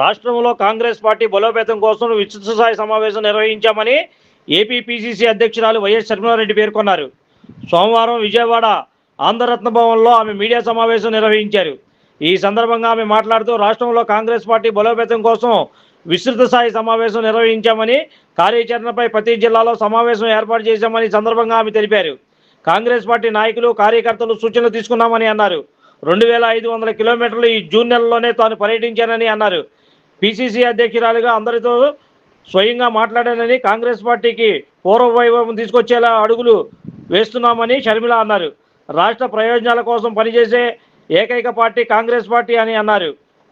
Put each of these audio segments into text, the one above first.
రాష్ట్రంలో కాంగ్రెస్ పార్టీ బలోపేతం కోసం విస్తృత స్థాయి సమావేశం నిర్వహించామని ఏపీ పిసిసి అధ్యక్షురాలు వైఎస్ శర్మిలారెడ్డి పేర్కొన్నారు. సోమవారం విజయవాడ ఆంధ్రరత్న భవన్లో ఆమె మీడియా సమావేశం నిర్వహించారు. ఈ సందర్భంగా ఆమె మాట్లాడుతూ రాష్ట్రంలో కాంగ్రెస్ పార్టీ బలోపేతం కోసం విస్తృత స్థాయి సమావేశం నిర్వహించామని కార్యాచరణపై ప్రతి జిల్లాలో సమావేశం ఏర్పాటు చేశామని సందర్భంగా ఆమె తెలిపారు. కాంగ్రెస్ పార్టీ నాయకులు కార్యకర్తలు సూచనలు తీసుకున్నామని అన్నారు. రెండు వేల ఐదు వందల కిలోమీటర్లు ఈ జూన్ నెలలోనే తాను పర్యటించానని అన్నారు. పిసిసి అధ్యక్షురాలుగా అందరితో స్వయంగా మాట్లాడానని కాంగ్రెస్ పార్టీకి పూర్వ వైభవం తీసుకొచ్చేలా అడుగులు వేస్తున్నామని షర్మిల అన్నారు. రాష్ట్ర ప్రయోజనాల కోసం పనిచేసే ఏకైక పార్టీ కాంగ్రెస్ పార్టీ అని అన్నారు.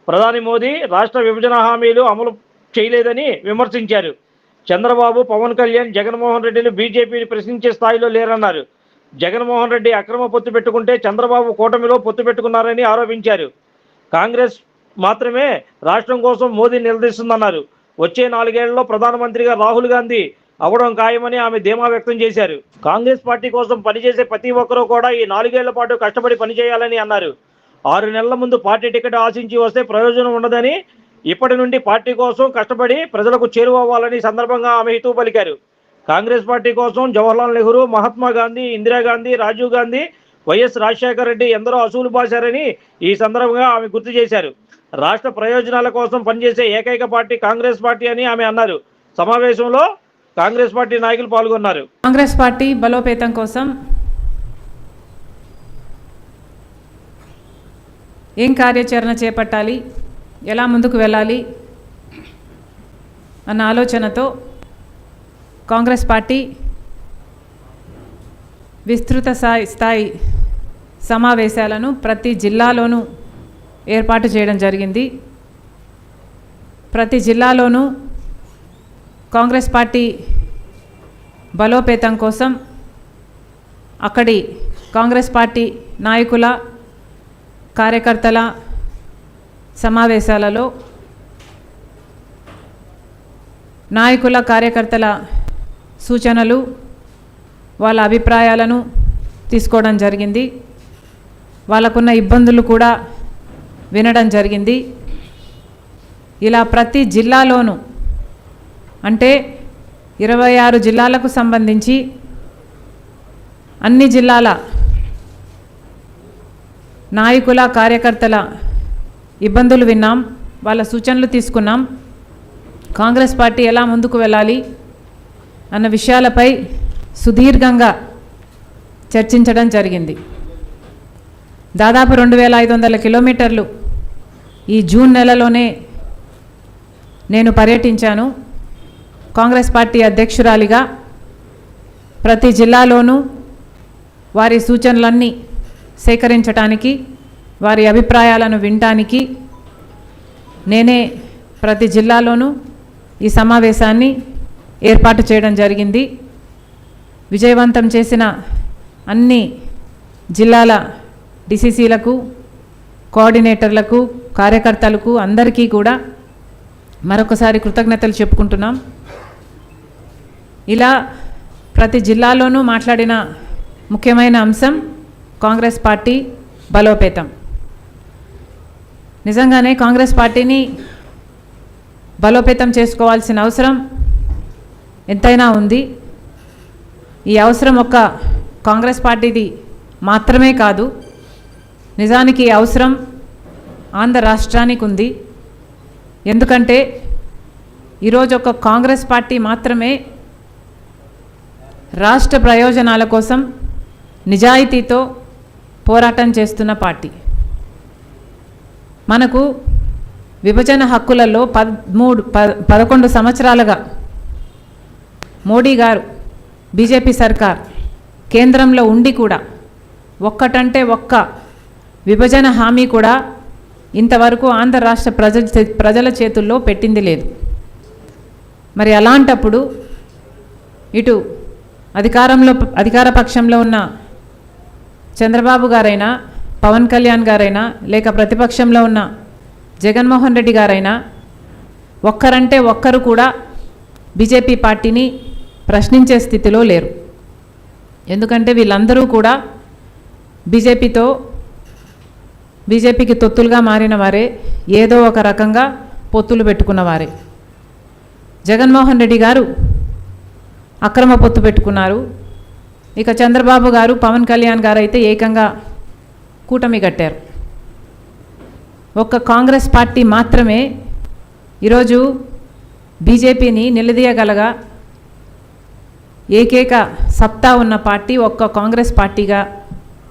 ప్రధాని మోదీ రాష్ట్ర విభజన హామీలు అమలు చేయలేదని విమర్శించారు. చంద్రబాబు పవన్ కళ్యాణ్ జగన్మోహన్ రెడ్డిని బీజేపీని ప్రశ్నించే స్థాయిలో లేరన్నారు. జగన్మోహన్ రెడ్డి అక్రమ పొత్తు పెట్టుకుంటే చంద్రబాబు కూటమిలో పొత్తు పెట్టుకున్నారని ఆరోపించారు. కాంగ్రెస్ మాత్రమే రాష్ట్రం కోసం మోదీ నిలదీస్తుందన్నారు. వచ్చే నాలుగేళ్ళలో ప్రధానమంత్రిగా రాహుల్ గాంధీ అవడం ఖాయమని ఆమె ధీమా వ్యక్తం చేశారు. కాంగ్రెస్ పార్టీ కోసం పనిచేసే ప్రతి ఒక్కరూ కూడా ఈ నాలుగేళ్ళ పాటు కష్టపడి పనిచేయాలని అన్నారు. ఆరు నెలల ముందు పార్టీ టికెట్ ఆశించి వస్తే ప్రయోజనం ఉండదని ఇప్పటి నుండి పార్టీ కోసం కష్టపడి ప్రజలకు చేరువవ్వాలని సందర్భంగా ఆమె హితవు పలికారు. కాంగ్రెస్ పార్టీ కోసం జవహర్లాల్ నెహ్రూ మహాత్మా గాంధీ ఇందిరాగాంధీ రాజీవ్ గాంధీ వైఎస్ రాజశేఖర రెడ్డి ఎందరో అసూలు బాశారని ఈ సందర్భంగా ఆమె గుర్తు చేశారు. రాష్ట్ర ప్రయోజనాల కోసం పనిచేసే ఏకైక పార్టీ కాంగ్రెస్ పార్టీ అని ఆమె అన్నారు. సమావేశంలో కాంగ్రెస్ పార్టీ నాయకులు పాల్గొన్నారు. కాంగ్రెస్ పార్టీ బలోపేతం కోసం ఏం కార్యాచరణ చేపట్టాలి? ఎలా ముందుకు వెళ్ళాలి? అన్న ఆలోచనతో కాంగ్రెస్ పార్టీ విస్తృత స్థాయి స్థాయి సమావేశాలను ప్రతి జిల్లాలోనూ ఏర్పాటు చేయడం జరిగింది. ప్రతి జిల్లాలోనూ కాంగ్రెస్ పార్టీ బలోపేతం కోసం అక్కడి కాంగ్రెస్ పార్టీ నాయకుల కార్యకర్తల సమావేశాలలో నాయకుల కార్యకర్తల సూచనలు వాళ్ళ అభిప్రాయాలను తీసుకోవడం జరిగింది. వాళ్ళకున్న ఇబ్బందులు కూడా వినడం జరిగింది. ఇలా ప్రతి జిల్లాలోనూ అంటే ఇరవై ఆరు జిల్లాలకు సంబంధించి అన్ని జిల్లాల నాయకుల కార్యకర్తల ఇబ్బందులు విన్నాం. వాళ్ళ సూచనలు తీసుకున్నాం. కాంగ్రెస్ పార్టీ ఎలా ముందుకు వెళ్ళాలి అన్న విషయాలపై సుదీర్ఘంగా చర్చించడం జరిగింది. దాదాపు రెండు వేల ఐదు వందల కిలోమీటర్లు ఈ జూన్ నెలలోనే నేను పర్యటించాను. కాంగ్రెస్ పార్టీ అధ్యక్షురాలిగా ప్రతి జిల్లాలోనూ వారి సూచనలన్నీ సేకరించటానికి వారి అభిప్రాయాలను వినటానికి నేనే ప్రతి జిల్లాలోనూ ఈ సమావేశాన్ని ఏర్పాటు చేయడం జరిగింది. విజయవంతం చేసిన అన్ని జిల్లాల డిసిసిలకు కోఆర్డినేటర్లకు కార్యకర్తలకు అందరికీ కూడా మరొకసారి కృతజ్ఞతలు చెప్పుకుంటున్నాం. ఇలా ప్రతి జిల్లాలోనూ మాట్లాడిన ముఖ్యమైన అంశం కాంగ్రెస్ పార్టీ బలోపేతం. నిజంగానే కాంగ్రెస్ పార్టీని బలోపేతం చేసుకోవాల్సిన అవసరం ఎంతైనా ఉంది. ఈ అవసరం ఒక్క కాంగ్రెస్ పార్టీది మాత్రమే కాదు. నిజానికి ఈ అవసరం ఆంధ్ర రాష్ట్రానికి ఉంది ఎందుకంటే ఈరోజు ఒక కాంగ్రెస్ పార్టీ మాత్రమే రాష్ట్ర ప్రయోజనాల కోసం నిజాయితీతో పోరాటం చేస్తున్న పార్టీ. మనకు విభజన హక్కులలో పదమూడు ప పదకొండు సంవత్సరాలుగా మోడీ గారు బీజేపీ సర్కార్ కేంద్రంలో ఉండి కూడా ఒక్కటంటే ఒక్క విభజన హామీ కూడా ఇంతవరకు ఆంధ్ర రాష్ట్ర ప్రజ ప్రజల చేతుల్లో పెట్టింది లేదు. మరి అలాంటప్పుడు ఇటు అధికారంలో అధికార పక్షంలో ఉన్న చంద్రబాబు గారైనా పవన్ కళ్యాణ్ గారైనా లేక ప్రతిపక్షంలో ఉన్న జగన్మోహన్ రెడ్డి గారైనా ఒక్కరంటే ఒక్కరు కూడా బీజేపీ పార్టీని ప్రశ్నించే స్థితిలో లేరు. ఎందుకంటే వీళ్ళందరూ కూడా బీజేపీతో బీజేపీకి తొత్తులుగా మారిన వారే ఏదో ఒక రకంగా పొత్తులు పెట్టుకున్నవారే జగన్మోహన్ రెడ్డి గారు అక్రమ పొత్తు పెట్టుకున్నారు. ఇక చంద్రబాబు గారు పవన్ కళ్యాణ్ గారు అయితే ఏకంగా కూటమి కట్టారు. ఒక్క కాంగ్రెస్ పార్టీ మాత్రమే ఈరోజు బీజేపీని నిలదీయగలగా ఏకైక సత్తా ఉన్న పార్టీ ఒక్క కాంగ్రెస్ పార్టీగా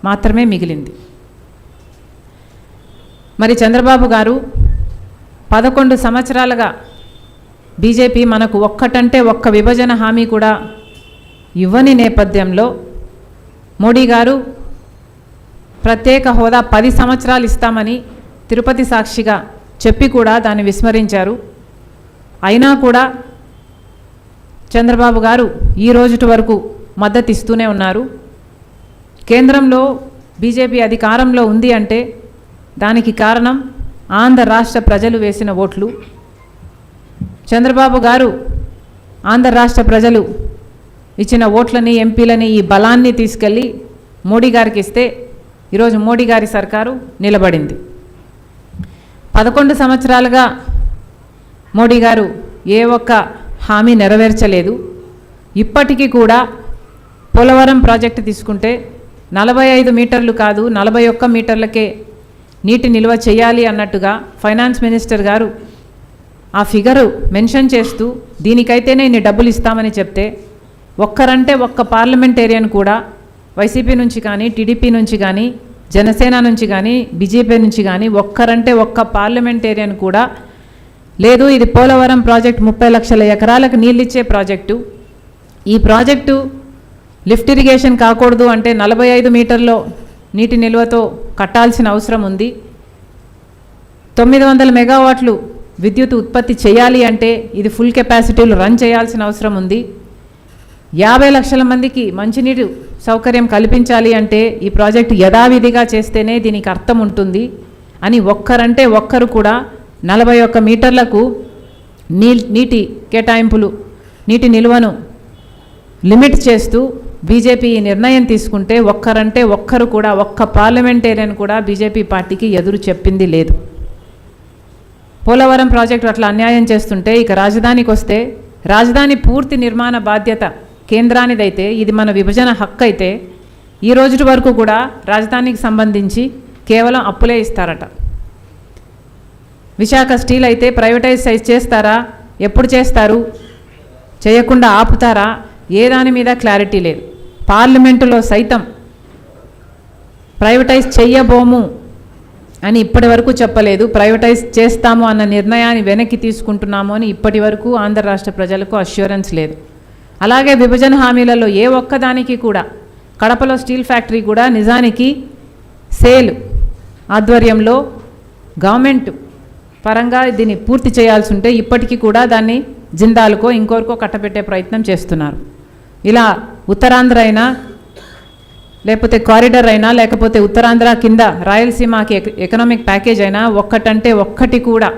మాత్రమే మిగిలింది. మరి చంద్రబాబు గారు పదకొండు సంవత్సరాలుగా బీజేపీ మనకు ఒక్కటంటే ఒక్క విభజన హామీ కూడా ఇవ్వని నేపథ్యంలో మోడీ గారు ప్రత్యేక హోదా పది సంవత్సరాలు ఇస్తామని తిరుపతి సాక్షిగా చెప్పి కూడా దాన్ని విస్మరించారు. అయినా కూడా చంద్రబాబు గారు ఈ రోజుటి వరకు మద్దతు ఇస్తూనే ఉన్నారు. కేంద్రంలో బీజేపీ అధికారంలో ఉంది అంటే దానికి కారణం ఆంధ్ర రాష్ట్ర ప్రజలు వేసిన ఓట్లు. చంద్రబాబు గారు ఆంధ్ర రాష్ట్ర ప్రజలు ఇచ్చిన ఓట్లని ఎంపీలని ఈ బలాన్ని తీసుకెళ్ళి మోడీ గారికి ఇస్తే ఈరోజు మోడీ గారి సర్కారు నిలబడింది. పదకొండు సంవత్సరాలుగా మోడీ గారు ఏ ఒక్క హామీ నెరవేర్చలేదు. ఇప్పటికీ కూడా పోలవరం ప్రాజెక్టు తీసుకుంటే నలభై ఐదు మీటర్లు కాదు నలభై ఒక్క మీటర్లకే నీటి నిల్వ చేయాలి అన్నట్టుగా ఫైనాన్స్ మినిస్టర్ గారు ఆ ఫిగరు మెన్షన్ చేస్తూ దీనికైతేనే ఇన్ని డబ్బులు ఇస్తామని చెప్తే ఒక్కరంటే ఒక్క పార్లమెంటేరియన్ కూడా వైసీపీ నుంచి కానీ టీడీపీ నుంచి కానీ జనసేన నుంచి కానీ బీజేపీ నుంచి కానీ ఒక్కరంటే ఒక్క పార్లమెంటేరియన్ కూడా లేదు ఇది పోలవరం ప్రాజెక్ట్ ముప్పై లక్షల ఎకరాలకు నీళ్ళిచ్చే ప్రాజెక్టు. ఈ ప్రాజెక్టు లిఫ్ట్ ఇరిగేషన్ కాకూడదు అంటే నలభై ఐదు మీటర్లో నీటి నిల్వతో కట్టాల్సిన అవసరం ఉంది. తొమ్మిది వందల మెగావాట్లు విద్యుత్ ఉత్పత్తి చేయాలి అంటే ఇది ఫుల్ కెపాసిటీలు రన్ చేయాల్సిన అవసరం ఉంది. యాభై లక్షల మందికి మంచినీటి సౌకర్యం కల్పించాలి అంటే ఈ ప్రాజెక్టు యథావిధిగా చేస్తేనే దీనికి అర్థం ఉంటుంది అని ఒక్కరంటే ఒక్కరు కూడా నలభై ఒక్క మీటర్లకు నీ నీటి కేటాయింపులు నీటి నిల్వను లిమిట్ చేస్తూ బీజేపీ ఈ నిర్ణయం తీసుకుంటే ఒక్కరంటే ఒక్కరు కూడా ఒక్క పార్లమెంటేరియన్ కూడా బీజేపీ పార్టీకి ఎదురు చెప్పింది లేదు. పోలవరం ప్రాజెక్టు అట్లా అన్యాయం చేస్తుంటే ఇక రాజధానికి వస్తే రాజధాని పూర్తి నిర్మాణ బాధ్యత కేంద్రానిదైతే ఇది మన విభజన హక్కు అయితే ఈ రోజు వరకు కూడా రాజధానికి సంబంధించి కేవలం అప్పులే ఇస్తారట. విశాఖ స్టీల్ అయితే ప్రైవేటైజ్ సైజ్ చేస్తారా? ఎప్పుడు చేస్తారు? చేయకుండా ఆపుతారా? ఏ దాని మీద క్లారిటీ లేదు. పార్లమెంటులో సైతం ప్రైవేటైజ్ చెయ్యబోము అని ఇప్పటి వరకు చెప్పలేదు. ప్రైవేటైజ్ చేస్తాము అన్న నిర్ణయాన్ని వెనక్కి తీసుకుంటున్నాము అని ఇప్పటి వరకు ఆంధ్ర రాష్ట్ర ప్రజలకు అష్యూరెన్స్ లేదు. అలాగే విభజన హామీలలో ఏ ఒక్కదానికి కూడా కడపలో స్టీల్ ఫ్యాక్టరీ కూడా నిజానికి సేల్ ఆధ్వర్యంలో గవర్నమెంట్ పరంగా దీన్ని పూర్తి చేయాల్సి ఉంటే ఇప్పటికీ కూడా దాన్ని జిందాలకో ఇంకోరికో కట్టబెట్టే ప్రయత్నం చేస్తున్నారు. ఇలా ఉత్తరాంధ్ర అయినా లేకపోతే కారిడర్ అయినా లేకపోతే ఉత్తరాంధ్ర కింద రాయలసీమకి ఎకనామిక్ ప్యాకేజ్ అయినా ఒక్కటంటే ఒక్కటి కూడా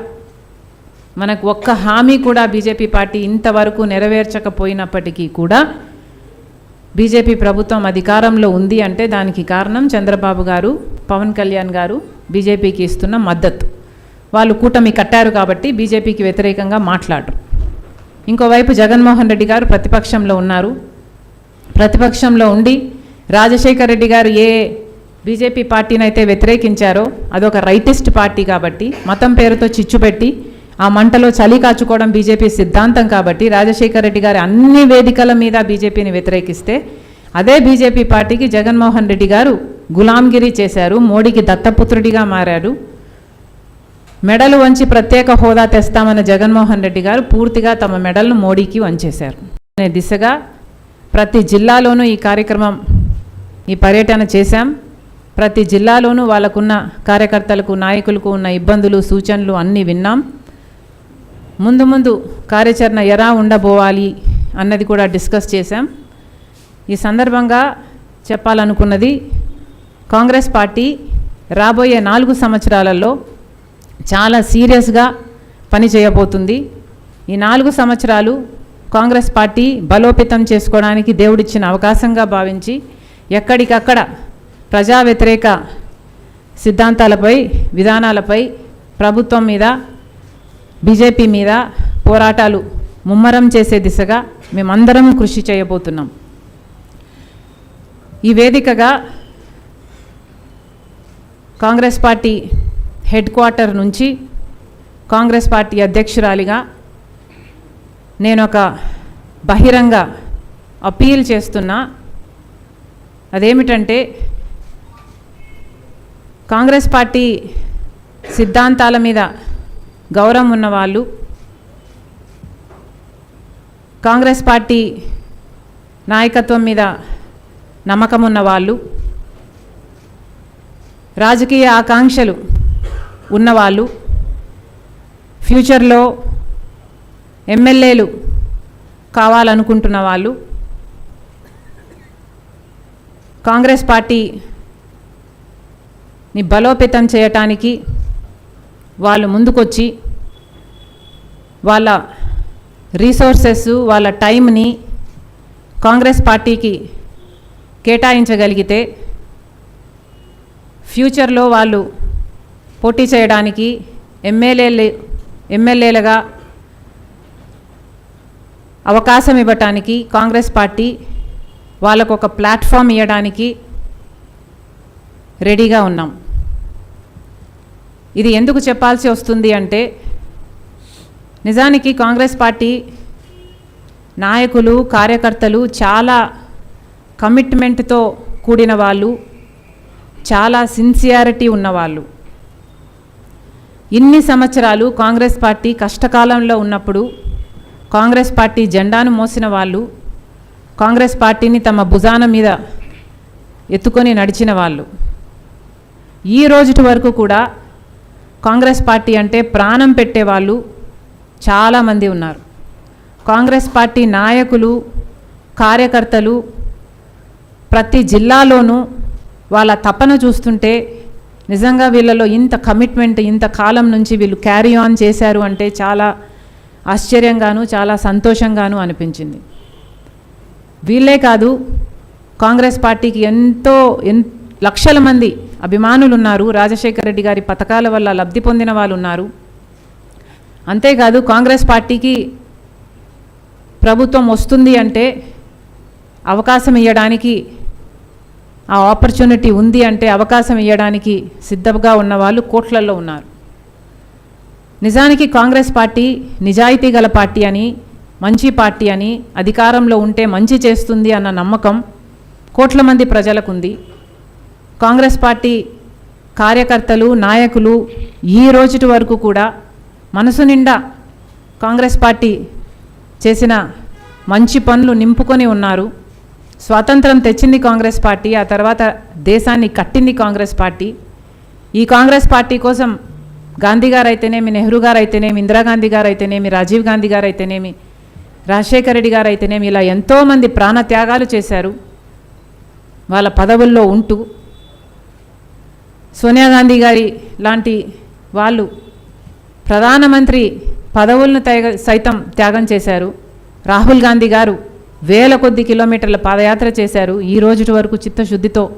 మనకు ఒక్క హామీ కూడా బీజేపీ పార్టీ ఇంతవరకు నెరవేర్చకపోయినప్పటికీ కూడా బీజేపీ ప్రభుత్వం అధికారంలో ఉంది అంటే దానికి కారణం చంద్రబాబు గారు పవన్ కళ్యాణ్ గారు బీజేపీకి ఇస్తున్న మద్దతు. వాళ్ళు కూటమి కట్టారు కాబట్టి బీజేపీకి వ్యతిరేకంగా మాట్లాడరు. ఇంకోవైపు జగన్మోహన్ రెడ్డి గారు ప్రతిపక్షంలో ఉన్నారు. ప్రతిపక్షంలో ఉండి రాజశేఖర్ రెడ్డి గారు ఏ బీజేపీ పార్టీని అయితే వ్యతిరేకించారో అదొక రైటిస్ట్ పార్టీ కాబట్టి మతం పేరుతో చిచ్చు పెట్టి ఆ మంటలో చలి కాచుకోవడం బీజేపీ సిద్ధాంతం కాబట్టి రాజశేఖర్ రెడ్డి గారి అన్ని వేదికల మీద బీజేపీని వ్యతిరేకిస్తే అదే బీజేపీ పార్టీకి జగన్మోహన్ రెడ్డి గారు గులాంగిరి చేశారు మోడీకి దత్తపుత్రుడిగా మారారు మెడలు వంచి ప్రత్యేక హోదా తెస్తామన్న జగన్మోహన్ రెడ్డి గారు పూర్తిగా తమ మెడల్ను మోడీకి వంచేశారు. అనే దిశగా ప్రతి జిల్లాలోనూ ఈ కార్యక్రమం ఈ పర్యటన చేశాం. ప్రతి జిల్లాలోనూ వాళ్ళకున్న కార్యకర్తలకు నాయకులకు ఉన్న ఇబ్బందులు సూచనలు అన్నీ విన్నాం. ముందు ముందు కార్యాచరణ ఎలా ఉండబోవాలి అన్నది కూడా డిస్కస్ చేశాం. ఈ సందర్భంగా చెప్పాలనుకున్నది కాంగ్రెస్ పార్టీ రాబోయే నాలుగు సంవత్సరాలలో చాలా సీరియస్గా పని చేయబోతుంది ఈ నాలుగు సంవత్సరాలు కాంగ్రెస్ పార్టీ బలోపేతం చేసుకోవడానికి దేవుడిచ్చిన అవకాశంగా భావించి ఎక్కడికక్కడ ప్రజా వ్యతిరేక సిద్ధాంతాలపై విధానాలపై ప్రభుత్వం మీద బీజేపీ మీద పోరాటాలు ముమ్మరం చేసే దిశగా మేమందరం కృషి చేయబోతున్నాం. ఈ వేదికగా కాంగ్రెస్ పార్టీ హెడ్ క్వార్టర్ నుంచి కాంగ్రెస్ పార్టీ అధ్యక్షురాలిగా నేను ఒక బహిరంగ అపీల్ చేస్తున్నా. అదేమిటంటే కాంగ్రెస్ పార్టీ సిద్ధాంతాల మీద గౌరవం ఉన్నవాళ్ళు కాంగ్రెస్ పార్టీ నాయకత్వం మీద నమ్మకం ఉన్నవాళ్ళు రాజకీయ ఆకాంక్షలు ఉన్నవాళ్ళు ఫ్యూచర్లో ఎమ్మెల్యేలు కావాలనుకుంటున్న వాళ్ళు కాంగ్రెస్ పార్టీని బలోపేతం చేయటానికి వాళ్ళు ముందుకొచ్చి వాళ్ళ రీసోర్సెస్ వాళ్ళ టైంని కాంగ్రెస్ పార్టీకి కేటాయించగలిగితే ఫ్యూచర్లో వాళ్ళు పోటీ చేయడానికి ఎమ్మెల్యేలు ఎమ్మెల్యేలుగా అవకాశం ఇవ్వటానికి కాంగ్రెస్ పార్టీ వాళ్ళకు ఒక ప్లాట్ఫామ్ ఇవ్వడానికి రెడీగా ఉన్నాం. ఇది ఎందుకు చెప్పాల్సి వస్తుంది అంటే నిజానికి కాంగ్రెస్ పార్టీ నాయకులు కార్యకర్తలు చాలా కమిట్మెంట్తో కూడిన వాళ్ళు చాలా సిన్సియారిటీ ఉన్నవాళ్ళు ఇన్ని సంవత్సరాలు కాంగ్రెస్ పార్టీ కష్టకాలంలో ఉన్నప్పుడు కాంగ్రెస్ పార్టీ జెండాను మోసిన వాళ్ళు కాంగ్రెస్ పార్టీని తమ భుజాన మీద ఎత్తుకొని నడిచిన వాళ్ళు. ఈ రోజుటి వరకు కూడా కాంగ్రెస్ పార్టీ అంటే ప్రాణం పెట్టేవాళ్ళు చాలామంది ఉన్నారు. కాంగ్రెస్ పార్టీ నాయకులు కార్యకర్తలు ప్రతి జిల్లాలోనూ వాళ్ళ తపన చూస్తుంటే నిజంగా వీళ్ళలో ఇంత కమిట్మెంట్ ఇంత కాలం నుంచి వీళ్ళు క్యారీ ఆన్ చేశారు అంటే చాలా ఆశ్చర్యంగాను చాలా సంతోషంగాను అనిపించింది. వీళ్ళే కాదు కాంగ్రెస్ పార్టీకి ఎంతో ఎన్ లక్షల మంది అభిమానులు ఉన్నారు రాజశేఖర రెడ్డి గారి పథకాల వల్ల లబ్ధి పొందిన వాళ్ళు ఉన్నారు అంతేకాదు కాంగ్రెస్ పార్టీకి ప్రభుత్వం వస్తుంది అంటే అవకాశం ఇవ్వడానికి ఆ ఆపర్చునిటీ ఉంది అంటే అవకాశం ఇవ్వడానికి సిద్ధంగా ఉన్న వాళ్ళు కోట్లల్లో ఉన్నారు. నిజానికి కాంగ్రెస్ పార్టీ నిజాయితీ గల పార్టీ అని మంచి పార్టీ అని అధికారంలో ఉంటే మంచి చేస్తుంది అన్న నమ్మకం కోట్ల మంది ప్రజలకు ఉంది కాంగ్రెస్ పార్టీ కార్యకర్తలు నాయకులు ఈ రోజుటి వరకు కూడా మనసు నిండా కాంగ్రెస్ పార్టీ చేసిన మంచి పనులు నింపుకొని ఉన్నారు. స్వాతంత్రం తెచ్చింది కాంగ్రెస్ పార్టీ ఆ తర్వాత దేశాన్ని కట్టింది కాంగ్రెస్ పార్టీ. ఈ కాంగ్రెస్ పార్టీ కోసం గాంధీ గారు అయితేనేమి నెహ్రూ గారు అయితేనేమి ఇందిరాగాంధీ గారు అయితేనేమి రాజీవ్ గాంధీ గారు అయితేనేమి రాజశేఖర రెడ్డి గారు అయితేనేమి ఇలా ఎంతోమంది ప్రాణత్యాగాలు చేశారు. వాళ్ళ పదవుల్లో ఉంటూ సోనియా గాంధీ గారి లాంటి వాళ్ళు ప్రధానమంత్రి పదవులను తైగ- సైతం త్యాగం చేశారు. రాహుల్ గాంధీ గారు వేల కొద్ది కిలోమీటర్ల పాదయాత్ర చేశారు. ఈ రోజుటి వరకు చిత్తశుద్ధితో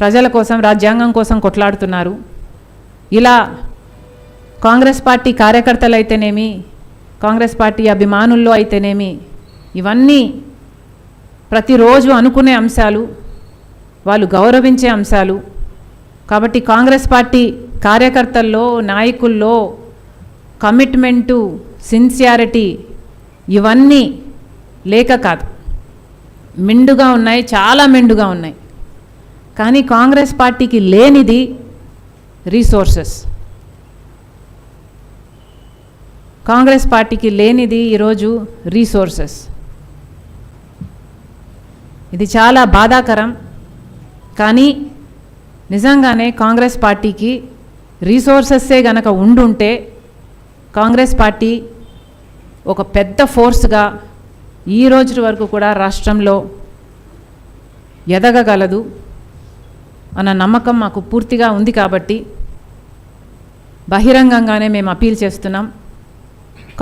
ప్రజల కోసం రాజ్యాంగం కోసం కొట్లాడుతున్నారు. ఇలా కాంగ్రెస్ పార్టీ కార్యకర్తలు అయితేనేమి కాంగ్రెస్ పార్టీ అభిమానుల్లో అయితేనేమి? ఇవన్నీ ప్రతిరోజు అనుకునే అంశాలు వాళ్ళు గౌరవించే అంశాలు. కాబట్టి కాంగ్రెస్ పార్టీ కార్యకర్తల్లో నాయకుల్లో కమిట్మెంటు సిన్సియారిటీ ఇవన్నీ లేక కాదు. మెండుగా ఉన్నాయి చాలా మెండుగా ఉన్నాయి. కానీ కాంగ్రెస్ పార్టీకి లేనిది రీసోర్సెస్. కాంగ్రెస్ పార్టీకి లేనిది ఈరోజు రీసోర్సెస్. ఇది చాలా బాధాకరం. కానీ నిజంగానే కాంగ్రెస్ పార్టీకి రీసోర్సెస్సే గనక ఉండుంటే కాంగ్రెస్ పార్టీ ఒక పెద్ద ఫోర్స్గా ఈ రోజు వరకు కూడా రాష్ట్రంలో ఎదగగలదు అన్న నమ్మకం మాకు పూర్తిగా ఉంది కాబట్టి బహిరంగంగానే మేము అపీల్ చేస్తున్నాం.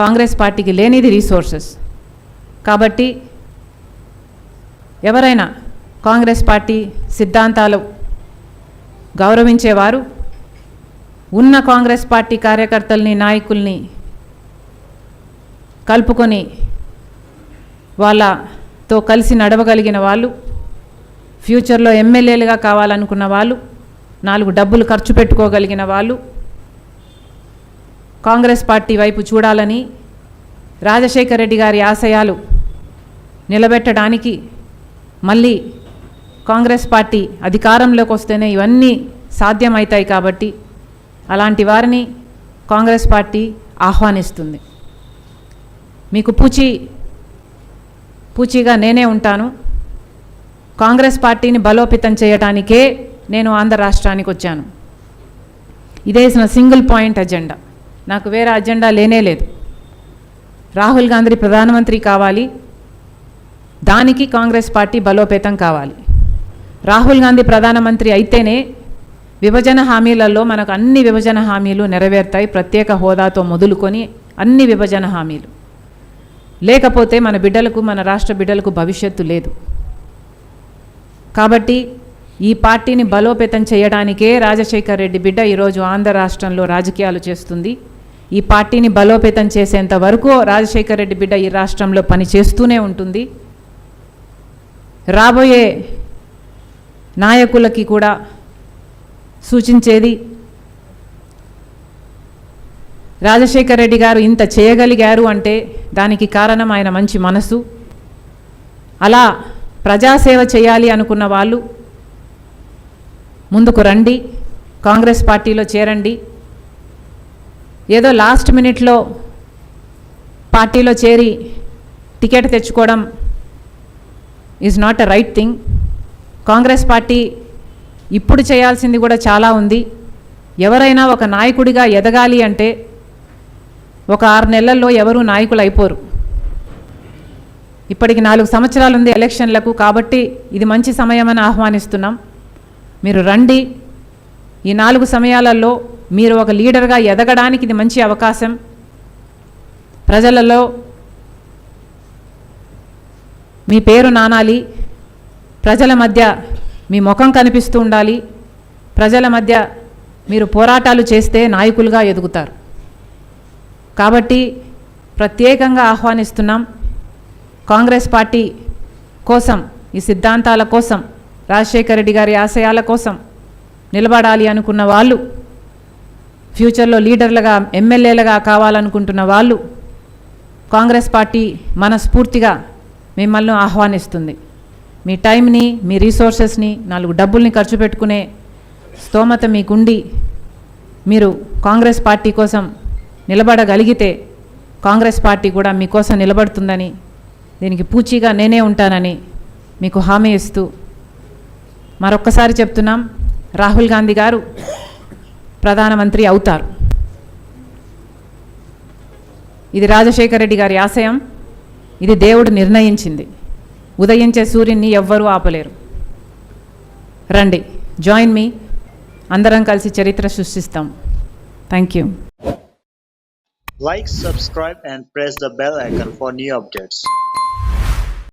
కాంగ్రెస్ పార్టీకి లేనిది రీసోర్సెస్. కాబట్టి ఎవరైనా కాంగ్రెస్ పార్టీ సిద్ధాంతాలు గౌరవించేవారు ఉన్న కాంగ్రెస్ పార్టీ కార్యకర్తల్ని నాయకుల్ని కలుపుకొని వాళ్ళతో కలిసి నడవగలిగిన వాళ్ళు ఫ్యూచర్లో ఎమ్మెల్యేలుగా కావాలనుకున్న వాళ్ళు నాలుగు డబ్బులు ఖర్చు పెట్టుకోగలిగిన వాళ్ళు కాంగ్రెస్ పార్టీ వైపు చూడాలని రాజశేఖర రెడ్డి గారి ఆశయాలు నిలబెట్టడానికి మళ్ళీ కాంగ్రెస్ పార్టీ అధికారంలోకి వస్తేనే ఇవన్నీ సాధ్యమవుతాయి కాబట్టి అలాంటి వారిని కాంగ్రెస్ పార్టీ ఆహ్వానిస్తుంది. మీకు పూచి పూచిగా నేనే ఉంటాను. కాంగ్రెస్ పార్టీని బలోపేతం చేయటానికే నేను ఆంధ్ర రాష్ట్రానికి వచ్చాను. ఇదేసిన సింగిల్ పాయింట్ అజెండా. నాకు వేరే అజెండా లేనే లేదు. రాహుల్ గాంధీ ప్రధానమంత్రి కావాలి. దానికి కాంగ్రెస్ పార్టీ బలోపేతం కావాలి. రాహుల్ గాంధీ ప్రధానమంత్రి అయితేనే విభజన హామీలలో మనకు అన్ని విభజన హామీలు నెరవేరుతాయి. ప్రత్యేక హోదాతో మొదలుకొని అన్ని విభజన హామీలు. లేకపోతే మన బిడ్డలకు మన రాష్ట్ర బిడ్డలకు భవిష్యత్తు లేదు. కాబట్టి ఈ పార్టీని బలోపేతం చేయడానికే రాజశేఖర్ రెడ్డి బిడ్డ ఈరోజు ఆంధ్ర రాష్ట్రంలో రాజకీయాలు చేస్తుంది. ఈ పార్టీని బలోపేతం చేసేంత వరకు రాజశేఖర్ రెడ్డి బిడ్డ ఈ రాష్ట్రంలో పని చేస్తూనే ఉంటుంది. రాబోయే నాయకులకి కూడా సూచించేది రాజశేఖర రెడ్డి గారు ఇంత చేయగలిగారు అంటే దానికి కారణం ఆయన మంచి మనసు. అలా ప్రజాసేవ చేయాలి అనుకున్న వాళ్ళు ముందుకు రండి. కాంగ్రెస్ పార్టీలో చేరండి. ఏదో లాస్ట్ మినిట్లో పార్టీలో చేరి టికెట్ తెచ్చుకోవడం is not a right thing Congress party ఇప్పుడు చేయాల్సింది కూడా చాలా ఉంది. ఎవరైనా ఒక నాయకుడిగా ఎదగాలి అంటే ఒక ఆరు నెలల్లో ఎవరూ నాయకులు అయిపోరు ఇప్పటికి నాలుగు సంవత్సరాలు ఉంది ఎలక్షన్లకు కాబట్టి ఇది మంచి సమయమని ఆహ్వానిస్తున్నాం. మీరు రండి. ఈ నాలుగు సమయాలలో మీరు ఒక లీడర్గా ఎదగడానికి ఇది మంచి అవకాశం. ప్రజలలో మీ పేరు నానాలి. ప్రజల మధ్య మీ ముఖం కనిపిస్తూ ఉండాలి. ప్రజల మధ్య మీరు పోరాటాలు చేస్తే నాయకులుగా ఎదుగుతారు. కాబట్టి ప్రత్యేకంగా ఆహ్వానిస్తున్నాం కాంగ్రెస్ పార్టీ కోసం ఈ సిద్ధాంతాల కోసం రాజశేఖర రెడ్డి గారి ఆశయాల కోసం నిలబడాలి అనుకున్న వాళ్ళు ఫ్యూచర్లో లీడర్లుగా ఎమ్మెల్యేలుగా కావాలనుకుంటున్న వాళ్ళు కాంగ్రెస్ పార్టీ మనస్ఫూర్తిగా మిమ్మల్ని ఆహ్వానిస్తుంది. మీ టైంని మీ రీసోర్సెస్ని నాలుగు డబ్బుల్ని ఖర్చు పెట్టుకునే స్తోమత మీకుండి మీరు కాంగ్రెస్ పార్టీ కోసం నిలబడగలిగితే కాంగ్రెస్ పార్టీ కూడా మీకోసం నిలబడుతుందని దీనికి పూచీగా నేనే ఉంటానని మీకు హామీ ఇస్తూ మరొక్కసారి చెప్తున్నాం. రాహుల్ గాంధీ గారు ప్రధానమంత్రి అవుతారు. ఇది రాజశేఖర రెడ్డి గారి ఆశయం. ఇది దేవుడు నిర్ణయించింది. ఉదయించే సూర్యుని ఎవ్వరూ ఆపలేరు. రండి జాయిన్ మీ. అందరం కలిసి చరిత్ర సృష్టిస్తాం. Thank you. Like subscribe and press the bell icon for new updates